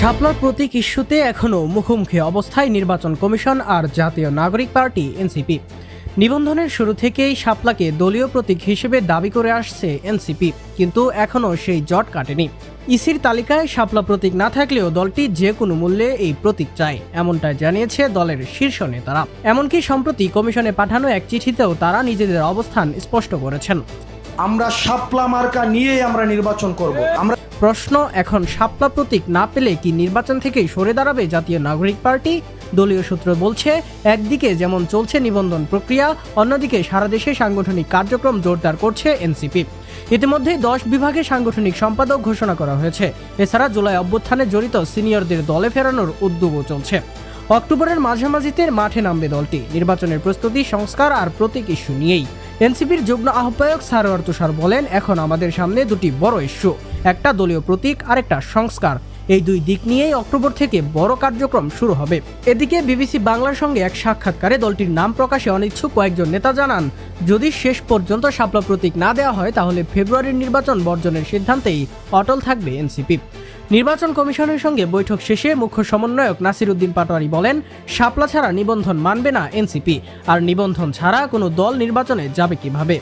শাপলার প্রতীক ইস্যুতে এখনও মুখোমুখি অবস্থায় নির্বাচন কমিশন আর জাতীয় নাগরিক পার্টি, এনসিপি। নিবন্ধনের শুরু থেকেই শাপলাকে দলীয় প্রতীক হিসেবে দাবি করে আসছে এনসিপি, কিন্তু এখনও সেই জট কাটেনি। ইসির তালিকায় শাপলা প্রতীক না থাকলেও দলটি যে কোনো মূল্যে এই প্রতীক চায়, এমনটাই জানিয়েছে দলের শীর্ষ নেতারা। এমনকি সম্প্রতি কমিশনে পাঠানো এক চিঠিতেও তারা নিজেদের অবস্থান স্পষ্ট করেছেন। আমরা শাপলা মার্কা নিয়েই আমরা নির্বাচন করব। আমরা প্রশ্ন, এখন শাপলা প্রতীক না পেলে কি নির্বাচন থেকেই সরে দাঁড়াবে জাতীয় নাগরিক পার্টি? দলীয় সূত্র বলছে, একদিকে যেমন চলছে নিবন্ধন প্রক্রিয়া, অন্যদিকে সারা দেশে সাংগঠনিক কার্যক্রম জোরদার করছে এনসিপি। ইতিমধ্যে দশ বিভাগে সাংগঠনিক সম্পাদক ঘোষণা করা হয়েছে। এছাড়া জুলাই অভ্যুত্থানে জড়িত সিনিয়রদের দলে ফেরানোর উদ্যোগও চলছে। অক্টোবরের মাঝামাঝিতে মাঠে নামবে দলটি। নির্বাচনের প্রস্তুতি, সংস্কার আর প্রতীক ইস্যু নিয়েই। এনসিপির যুগ্ম আহ্বায়ক সারোয়ার তুষার বলেন, এখন আমাদের সামনে দুটি বড় ইস্যু। একটা দলীয় প্রতীক, আরেকটা সংস্কার। এই দুই দিক নিয়েই অক্টোবর থেকে বড় কার্যক্রম শুরু হবে। এদিকে বিবিসি বাংলার সঙ্গে এক সাক্ষাৎকারে দলটির নাম প্রকাশে অনিচ্ছুক কয়েকজন নেতা জানান, যদি শেষ পর্যন্ত শাপলা প্রতীক না দেওয়া হয়, তাহলে ফেব্রুয়ারির নির্বাচন বর্জনের সিদ্ধান্তেই অটল থাকবে এনসিপি। নির্বাচন কমিশনের সঙ্গে বৈঠক শেষে মুখ্য সমন্বয়ক নাসির উদ্দিন পাটোয়ারি বলেন, শাপলা ছাড়া নিবন্ধন মানবে না এনসিপি, আর নিবন্ধন ছাড়া কোনো দল নির্বাচনে যাবে কীভাবে?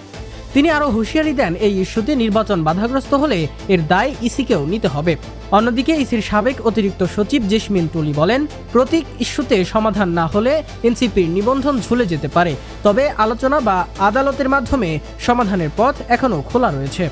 তিনি আরও হুঁশিয়ারি দেন, এই ইস্যুতে নির্বাচন বাধাগ্রস্ত হলে এর দায় ইসিকেও নিতে হবে। অন্যদিকে ইসির সাবেক অতিরিক্ত সচিব জেসমিন টুলি বলেন, প্রতীক ইস্যুতে সমাধান না হলে এনসিপির নিবন্ধন ঝুলে যেতে পারে। তবে আলোচনা বা আদালতের মাধ্যমে সমাধানের পথ এখনও খোলা রয়েছে।